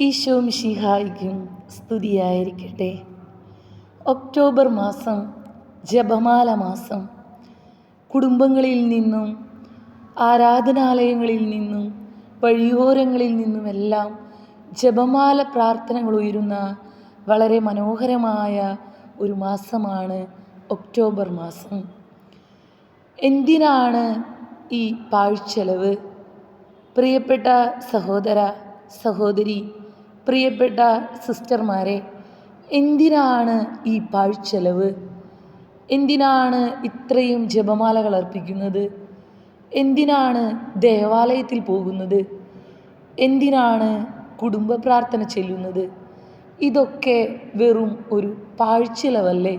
ഈശോ മിഷിഹായിക്കും സ്തുതിയായിരിക്കട്ടെ. ഒക്ടോബർ മാസം ജപമാല മാസം. കുടുംബങ്ങളിൽ നിന്നും ആരാധനാലയങ്ങളിൽ നിന്നും വഴിയോരങ്ങളിൽ നിന്നുമെല്ലാം ജപമാല പ്രാർത്ഥനകൾ ഉയരുന്ന വളരെ മനോഹരമായ ഒരു മാസമാണ് ഒക്ടോബർ മാസം. എന്തിനാണ് ഈ പാഴ്ചെലവ്? പ്രിയപ്പെട്ട സഹോദര സഹോദരി പ്രിയപ്പെട്ട സിസ്റ്റർമാരെ എന്തിനാണ് ഈ പാഴ്ചെലവ്? എന്തിനാണ് ഇത്രയും ജപമാലകൾ അർപ്പിക്കുന്നത്? എന്തിനാണ് ദേവാലയത്തിൽ പോകുന്നത്? എന്തിനാണ് കുടുംബ പ്രാർത്ഥന ചെല്ലുന്നത്? ഇതൊക്കെ വെറും ഒരു പാഴ്ചെലവല്ലേ?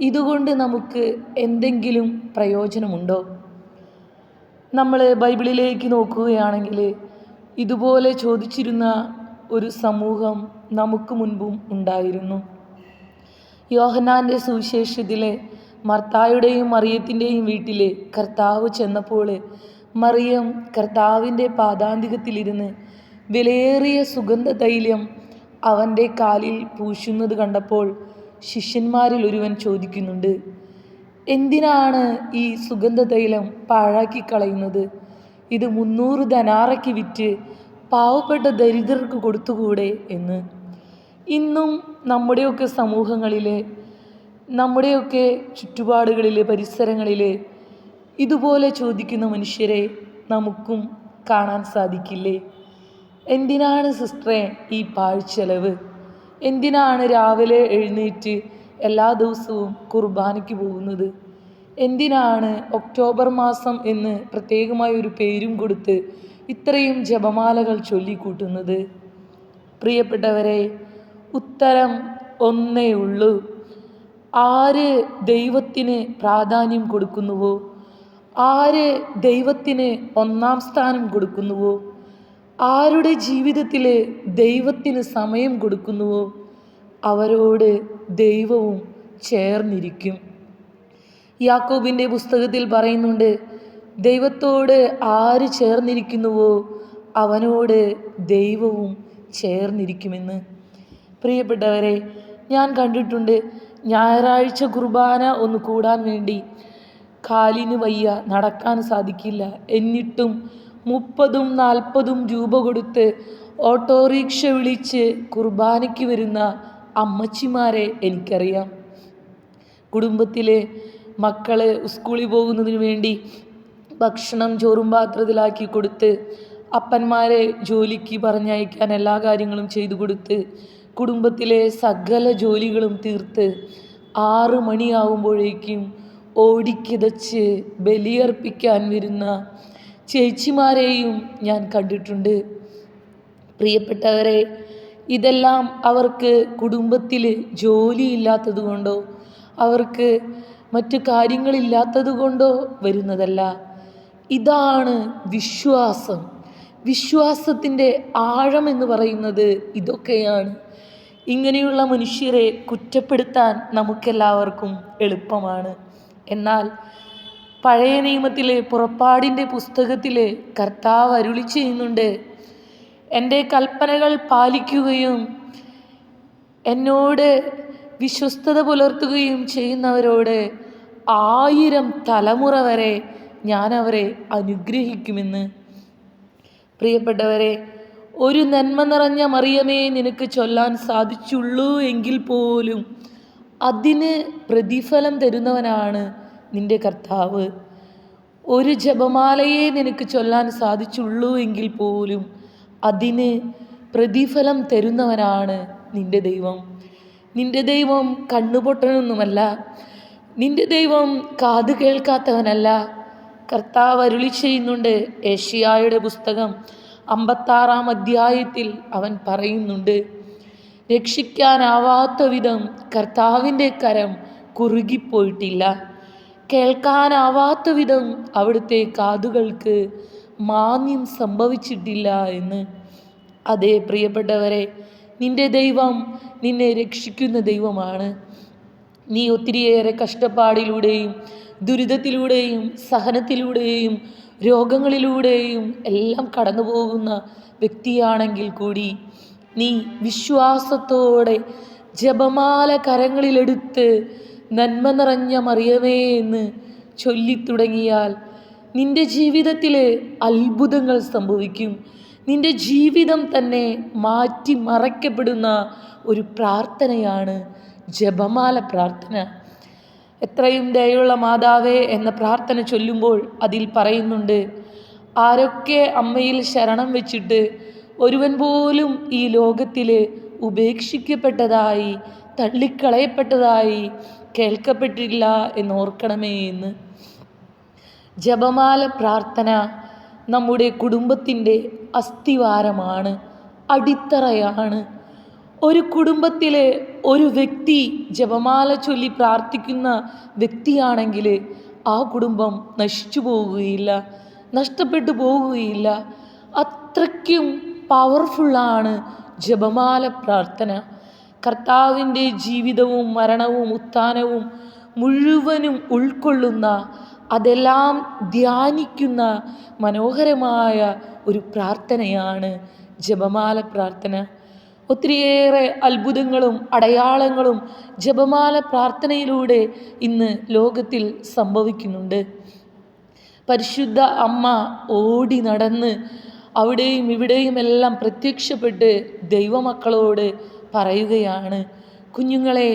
ഇതുകൊണ്ട് നമുക്ക് എന്തെങ്കിലും പ്രയോജനമുണ്ടോ? നമ്മൾ ബൈബിളിലേക്ക് നോക്കുകയാണെങ്കിൽ ഇതുപോലെ ചോദിച്ചിരുന്ന ഒരു സമൂഹം നമുക്ക് മുൻപും ഉണ്ടായിരുന്നു. യോഹനാന്റെ സുവിശേഷത്തിലെ മർത്തായുടെയും മറിയത്തിന്റെയും വീട്ടിലെ കർത്താവ് ചെന്നപ്പോൾ മറിയം കർത്താവിന്റെ പാതാന്തികത്തിലിരുന്ന് വിലയേറിയ സുഗന്ധ തൈലം അവന്റെ കാലിൽ പൂശുന്നത് കണ്ടപ്പോൾ ശിഷ്യന്മാരിൽ ഒരുവൻ ചോദിക്കുന്നുണ്ട് എന്തിനാണ് ഈ സുഗന്ധ തൈലം പാഴാക്കി കളയുന്നത് ഇത് മുന്നൂറ് ധനാറയ്ക്ക് വിറ്റ് പാവപ്പെട്ട ദരിദ്രർക്ക് കൊടുത്തുകൂടെ എന്ന്. ഇന്നും നമ്മുടെയൊക്കെ സമൂഹങ്ങളിലെ നമ്മുടെയൊക്കെ ചുറ്റുപാടുകളിൽ പരിസരങ്ങളിൽ ഇതുപോലെ ചോദിക്കുന്ന മനുഷ്യരെ നമുക്കും കാണാൻ സാധിക്കില്ലേ? എന്തിനാണ് സിസ്റ്ററെ ഈ പാഴ്ചെലവ്? എന്തിനാണ് രാവിലെ എഴുന്നേറ്റ് എല്ലാ ദിവസവും കുർബാനയ്ക്ക് പോകുന്നത്? എന്തിനാണ് ഒക്ടോബർ മാസം എന്ന് പ്രത്യേകമായ ഒരു പേരും കൊടുത്ത് ഇത്രയും ജപമാലകൾ ചൊല്ലിക്കൂട്ടുന്നത്. പ്രിയപ്പെട്ടവരെ ഉത്തരം ഒന്നേ ഉള്ളൂ. ആര് ദൈവത്തിന് പ്രാധാന്യം കൊടുക്കുന്നുവോ? ആര് ദൈവത്തിന് ഒന്നാം സ്ഥാനം കൊടുക്കുന്നുവോ? ആരുടെ ജീവിതത്തിൽ ദൈവത്തിന് സമയം കൊടുക്കുന്നുവോ? അവരോട് ദൈവവും ചേർന്നിരിക്കും. യാക്കോബിന്റെ പുസ്തകത്തിൽ പറയുന്നുണ്ട് ദൈവത്തോട് ആര് ചേർന്നിരിക്കുന്നുവോ അവനോട് ദൈവവും ചേർന്നിരിക്കുമെന്ന്. പ്രിയപ്പെട്ടവരെ ഞാൻ കണ്ടിട്ടുണ്ട് ഞായറാഴ്ച കുർബാന ഒന്ന് കൂടാൻ വേണ്ടി കാലിന് വയ്യ നടക്കാൻ സാധിക്കില്ല. എന്നിട്ടും മുപ്പതും നാൽപ്പതും രൂപ കൊടുത്ത് ഓട്ടോറിക്ഷ വിളിച്ച് കുർബാനയ്ക്ക് വരുന്ന അമ്മച്ചിമാരെ എനിക്കറിയാം. കുടുംബത്തിലെ മക്കളെ സ്കൂളിൽ പോകുന്നതിന് വേണ്ടി ഭക്ഷണം ചോറും പാത്രത്തിലാക്കി കൊടുത്ത് അപ്പന്മാരെ ജോലിക്ക് പറഞ്ഞയക്കാൻ എല്ലാ കാര്യങ്ങളും ചെയ്തു കൊടുത്ത് കുടുംബത്തിലെ സകല ജോലികളും തീർത്ത് ആറ് മണിയാവുമ്പോഴേക്കും ഓടിക്കിതച്ച് ബലിയർപ്പിക്കാൻ വരുന്ന ചേച്ചിമാരെയും ഞാൻ കണ്ടിട്ടുണ്ട്. പ്രിയപ്പെട്ടവരെ ഇതെല്ലാം അവർക്ക് കുടുംബത്തിൽ ജോലിയില്ലാത്തത് കൊണ്ടോ അവർക്ക് മറ്റു കാര്യങ്ങളില്ലാത്തത് കൊണ്ടോ വരുന്നതല്ല. ഇതാണ് വിശ്വാസം. വിശ്വാസത്തിന്റെ ആഴം എന്ന് പറയുന്നത് ഇതൊക്കെയാണ്. ഇങ്ങനെയുള്ള മനുഷ്യരെ കുറ്റപ്പെടുത്താൻ നമുക്കെല്ലാവർക്കും എളുപ്പമാണ്. എന്നാൽ പഴയ നിയമത്തിലെ പുറപ്പാടിന്റെ പുസ്തകത്തിൽ കർത്താവ് അരുളി ചെയ്യുന്നുണ്ട് എന്റെ കൽപ്പനകൾ പാലിക്കുകയും എന്നോട് വിശ്വസ്തത പുലർത്തുകയും ചെയ്യുന്നവരോട് ആയിരം തലമുറ വരെ ഞാൻ അവരെ അനുഗ്രഹിക്കുമെന്ന്. പ്രിയപ്പെട്ടവരെ ഒരു നന്മ നിറഞ്ഞ മറിയമേ നിനക്ക് ചൊല്ലാൻ സാധിച്ചുള്ളൂ എങ്കിൽ പോലും അതിന് പ്രതിഫലം തരുന്നവനാണ് നിന്റെ കർത്താവ്. ഒരു ജപമാലയെ നിനക്ക് ചൊല്ലാൻ സാധിച്ചുള്ളൂ എങ്കിൽ പോലും അതിന് പ്രതിഫലം തരുന്നവനാണ് നിന്റെ ദൈവം. നിന്റെ ദൈവം കണ്ണുപൊട്ടനൊന്നുമല്ല നിന്റെ ദൈവം കാത് കേൾക്കാത്തവനല്ല കർത്താവ് അരുളി ചെയ്യുന്നുണ്ട്. ഏഷ്യായുടെ പുസ്തകം അമ്പത്താറാം അധ്യായത്തിൽ അവൻ പറയുന്നുണ്ട് രക്ഷിക്കാനാവാത്ത വിധം കർത്താവിന്റെ കരം കുറുകിപ്പോയിട്ടില്ല. കേൾക്കാനാവാത്ത വിധം അവിടുത്തെ കാതുകൾക്ക് മാന്യം സംഭവിച്ചിട്ടില്ല എന്ന്. അതേ പ്രിയപ്പെട്ടവരെ നിന്റെ ദൈവം നിന്നെ രക്ഷിക്കുന്ന ദൈവമാണ്. നീ ഒത്തിരിയേറെ കഷ്ടപ്പാടിലൂടെയും ദുരിതത്തിലൂടെയും സഹനത്തിലൂടെയും രോഗങ്ങളിലൂടെയും എല്ലാം കടന്നു പോകുന്ന വ്യക്തിയാണെങ്കിൽ കൂടി നീ വിശ്വാസത്തോടെ ജപമാല കരങ്ങളിലെടുത്ത് നന്മ നിറഞ്ഞ മറിയമേ എന്ന് ചൊല്ലിത്തുടങ്ങിയാൽ നിന്റെ ജീവിതത്തിൽ അത്ഭുതങ്ങൾ സംഭവിക്കും. നിന്റെ ജീവിതം തന്നെ മാറ്റി മറയ്ക്കപ്പെടുന്ന ഒരു പ്രാർത്ഥനയാണ് ജപമാല പ്രാർത്ഥന. എത്രയും ദയുള്ള മാതാവേ എന്ന പ്രാർത്ഥന ചൊല്ലുമ്പോൾ അതിൽ പറയുന്നുണ്ട് ആരൊക്കെ അമ്മയിൽ ശരണം വെച്ചിട്ട് ഒരുവൻ പോലും ഈ ലോകത്തിൽ ഉപേക്ഷിക്കപ്പെട്ടതായി തള്ളിക്കളയപ്പെട്ടതായി കേൾക്കപ്പെട്ടില്ല എന്നോർക്കണമേ എന്ന്. ജപമാല പ്രാർത്ഥന നമ്മുടെ കുടുംബത്തിന്റെ അസ്ഥിവാരമാണ് അടിത്തറയാണ്. ഒരു കുടുംബത്തിലെ ഒരു വ്യക്തി ജപമാല ചൊല്ലി പ്രാർത്ഥിക്കുന്ന വ്യക്തിയാണെങ്കിൽ ആ കുടുംബം നശിച്ചു പോവുകയില്ല നഷ്ടപ്പെട്ടു പോവുകയില്ല. അത്രയ്ക്കും പവർഫുള്ളാണ് ജപമാല പ്രാർത്ഥന. കർത്താവിന്റെ ജീവിതവും മരണവും ഉത്ഥാനവും മുഴുവനും ഉൾക്കൊള്ളുന്ന അതെല്ലാം ധ്യാനിക്കുന്ന മനോഹരമായ ഒരു പ്രാർത്ഥനയാണ് ജപമാല പ്രാർത്ഥന. ഒത്തിരിയേറെ അത്ഭുതങ്ങളും അടയാളങ്ങളും ജപമാല പ്രാർത്ഥനയിലൂടെ ഇന്ന് ലോകത്തിൽ സംഭവിക്കുന്നുണ്ട്. പരിശുദ്ധ അമ്മ ഓടി നടന്ന് അവിടെയും ഇവിടെയും എല്ലാം പ്രത്യക്ഷപ്പെട്ട് ദൈവമക്കളോട് പറയുകയാണ് കുഞ്ഞുങ്ങളെ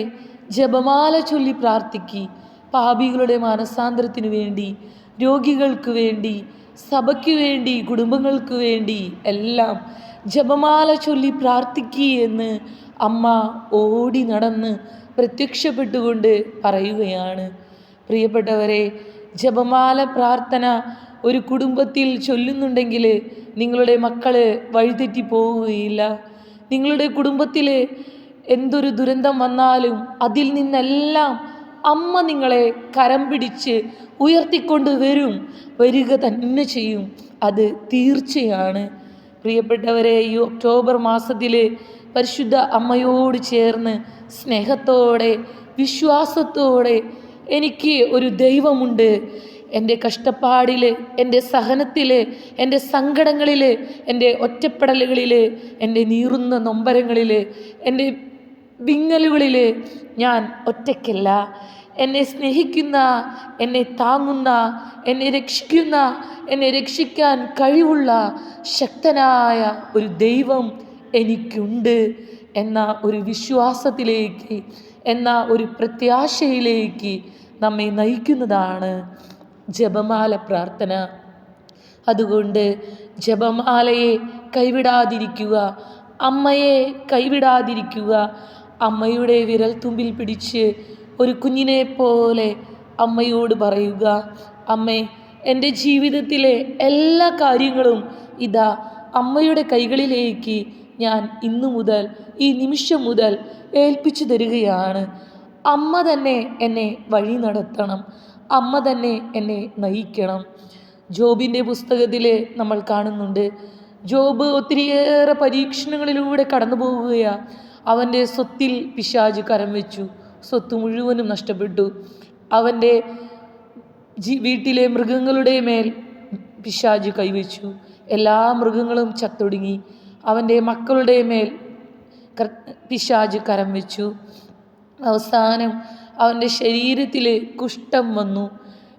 ജപമാല ചൊല്ലി പ്രാർത്ഥിക്കി. പാപികളുടെ മാനസാന്തരത്തിനു വേണ്ടി രോഗികൾക്ക് വേണ്ടി സഭയ്ക്ക് വേണ്ടി കുടുംബങ്ങൾക്ക് വേണ്ടി എല്ലാം ജപമാല ചൊല്ലി പ്രാർത്ഥിക്കുകയെന്ന് അമ്മ ഓടി നടന്ന് പ്രത്യക്ഷപ്പെട്ടുകൊണ്ട് പറയുകയാണ്. പ്രിയപ്പെട്ടവരെ ജപമാല പ്രാർത്ഥന ഒരു കുടുംബത്തിൽ ചൊല്ലുന്നുണ്ടെങ്കിൽ നിങ്ങളുടെ മക്കൾ വഴിതെറ്റി പോവുകയില്ല. നിങ്ങളുടെ കുടുംബത്തിൽ എന്തൊരു ദുരന്തം വന്നാലും അതിൽ നിന്നെല്ലാം അമ്മ നിങ്ങളെ കരം പിടിച്ച് ഉയർത്തിക്കൊണ്ട് വരും. വരിക തന്നെ ചെയ്യും. അത് തീർച്ചയാണ്. പ്രിയപ്പെട്ടവരെ ഈ ഒക്ടോബർ മാസത്തിൽ പരിശുദ്ധ അമ്മയോട് ചേർന്ന് സ്നേഹത്തോടെ വിശ്വാസത്തോടെ എനിക്ക് ഒരു ദൈവമുണ്ട്. എന്റെ കഷ്ടപ്പാടിൽ എന്റെ സഹനത്തിൽ എന്റെ സങ്കടങ്ങളിൽ എന്റെ ഒറ്റപ്പെടലുകളിൽ എന്റെ നീറുന്ന നൊമ്പരങ്ങളിൽ എന്റെ വിങ്ങലുകളിൽ ഞാൻ ഒറ്റയ്ക്കല്ല. എന്നെ സ്നേഹിക്കുന്ന എന്നെ താങ്ങുന്ന എന്നെ രക്ഷിക്കുന്ന എന്നെ രക്ഷിക്കാൻ കഴിവുള്ള ശക്തനായ ഒരു ദൈവം എനിക്കുണ്ട് എന്ന ഒരു വിശ്വാസത്തിലേക്ക് എന്ന ഒരു പ്രത്യാശയിലേക്ക് നമ്മെ നയിക്കുന്നതാണ് ജപമാല പ്രാർത്ഥന. അതുകൊണ്ട് ജപമാലയെ കൈവിടാതിരിക്കുക അമ്മയെ കൈവിടാതിരിക്കുക അമ്മയുടെ വിരൽ തുമ്പിൽ പിടിച്ച് ഒരു കുഞ്ഞിനെ പോലെ അമ്മയോട് പറയുക അമ്മേ എന്റെ ജീവിതത്തിലെ എല്ലാ കാര്യങ്ങളും ഇതാ അമ്മയുടെ കൈകളിലേക്ക് ഞാൻ ഇന്നു മുതൽ ഈ നിമിഷം മുതൽ ഏൽപ്പിച്ചു തരികയാണ്. അമ്മ തന്നെ എന്നെ വഴി നടത്തണം. അമ്മ തന്നെ എന്നെ നയിക്കണം. ജോബിന്റെ പുസ്തകത്തിൽ നമ്മൾ കാണുന്നുണ്ട് ജോബ് ഒത്തിരിയേറെ പരീക്ഷണങ്ങളിലൂടെ കടന്നു പോവുകയാണ് അവന്റെ സ്വത്തിൽ പിശാജ് കരം വെച്ചു. സ്വത്ത് മുഴുവനും നഷ്ടപ്പെട്ടു. അവന്റെ വീട്ടിലെ മൃഗങ്ങളുടെ മേൽ പിശാജ് കൈവച്ചു. എല്ലാ മൃഗങ്ങളും ചത്തൊടുങ്ങി. അവന്റെ മക്കളുടെ മേൽ പിശാജ് കരം വെച്ചു. അവസാനം അവന്റെ ശരീരത്തിൽ കുഷ്ഠം വന്നു.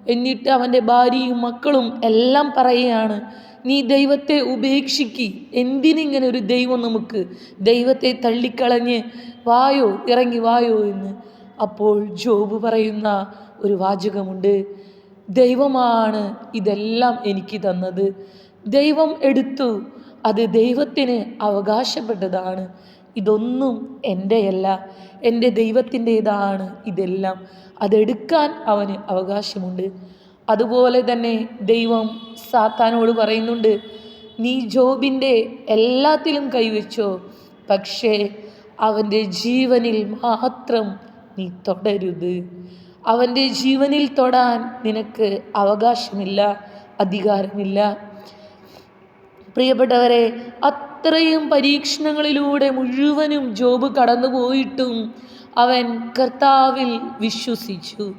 എന്നിട്ട് അവന്റെ ഭാര്യയും മക്കളും എല്ലാം പറയുകയാണ് നീ ദൈവത്തെ ഉപേക്ഷിക്കി. എന്തിനിങ്ങനെ ഒരു ദൈവം നമുക്ക്? ദൈവത്തെ തള്ളിക്കളഞ്ഞ് വായോ ഇറങ്ങി വായോ എന്ന്. അപ്പോൾ ജോബ് പറയുന്ന ഒരു വാചകമുണ്ട് ദൈവമാണ് ഇതെല്ലാം എനിക്ക് തന്നത്. ദൈവം എടുത്തു അത് ദൈവത്തിന് അവകാശപ്പെട്ടതാണ്. ഇതൊന്നും എന്റെയല്ല എന്റെ ദൈവത്തിന്റെതാണ് ഇതെല്ലാം. അതെടുക്കാൻ അവന് അവകാശമുണ്ട്. അതുപോലെ തന്നെ ദൈവം സാത്താനോട് പറയുന്നുണ്ട് നീ ജോബിന്റെ എല്ലാത്തിലും കൈവച്ചോ പക്ഷേ അവന്റെ ജീവനിൽ മാത്രം നീ തൊടരുത്. അവന്റെ ജീവനിൽ തൊടാൻ നിനക്ക് അവകാശമില്ല അധികാരമില്ല. പ്രിയപ്പെട്ടവരെ അത്രയും പരീക്ഷണങ്ങളിലൂടെ മുഴുവനും ജോബ് കടന്നുപോയിട്ടും അവൻ കർത്താവിൽ വിശ്വസിച്ചു.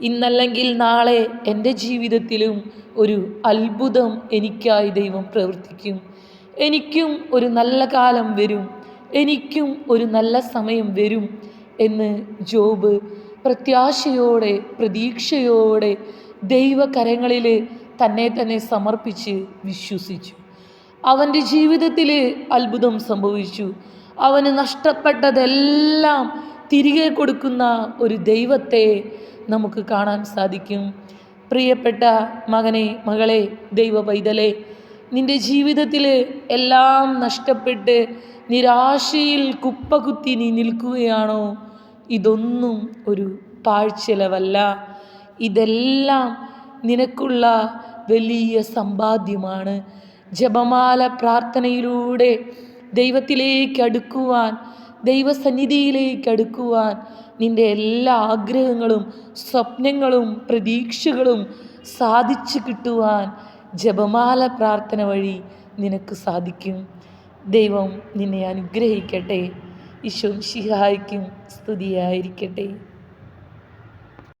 ഇന്നല്ലെങ്കിൽ നാളെ എന്റെ ജീവിതത്തിലും ഒരു അത്ഭുതം എനിക്കായി ദൈവം പ്രവർത്തിക്കും. എനിക്കും ഒരു നല്ല കാലം വരും. എനിക്കും ഒരു നല്ല സമയം വരും. എന്ന് ജോബ് പ്രത്യാശയോടെ പ്രതീക്ഷയോടെ ദൈവകരങ്ങളിൽ തന്നെ തന്നെ സമർപ്പിച്ച് വിശ്വസിച്ചു. അവന്റെ ജീവിതത്തിൽ അത്ഭുതം സംഭവിച്ചു. അവന് നഷ്ടപ്പെട്ടതെല്ലാം തിരികെ കൊടുക്കുന്ന ഒരു ദൈവത്തെ നമുക്ക് കാണാൻ സാധിക്കും. പ്രിയപ്പെട്ട മകനെ മകളെ ദൈവ പൈതലെ നിന്റെ ജീവിതത്തിൽ എല്ലാം നഷ്ടപ്പെട്ട് നിരാശയിൽ കുപ്പകുത്തി നീ നിൽക്കുകയാണോ? ഇതൊന്നും ഒരു പാഴ്ചലവല്ല. ഇതെല്ലാം നിനക്കുള്ള വലിയ സമ്പാദ്യമാണ്. ജപമാല പ്രാർത്ഥനയിലൂടെ ദൈവത്തിലേക്ക് അടുക്കുവാൻ ദൈവസന്നിധിയിലേക്ക് അടുക്കുവാൻ നിന്റെ എല്ലാ ആഗ്രഹങ്ങളും സ്വപ്നങ്ങളും പ്രതീക്ഷകളും സാധിച്ചു കിട്ടുവാൻ ജപമാല പ്രാർത്ഥന വഴി നിനക്ക് സാധിക്കും. ദൈവം നിന്നെ അനുഗ്രഹിക്കട്ടെ. ഈശോ ശിഹായിക്കും സ്തുതിയായിരിക്കട്ടെ.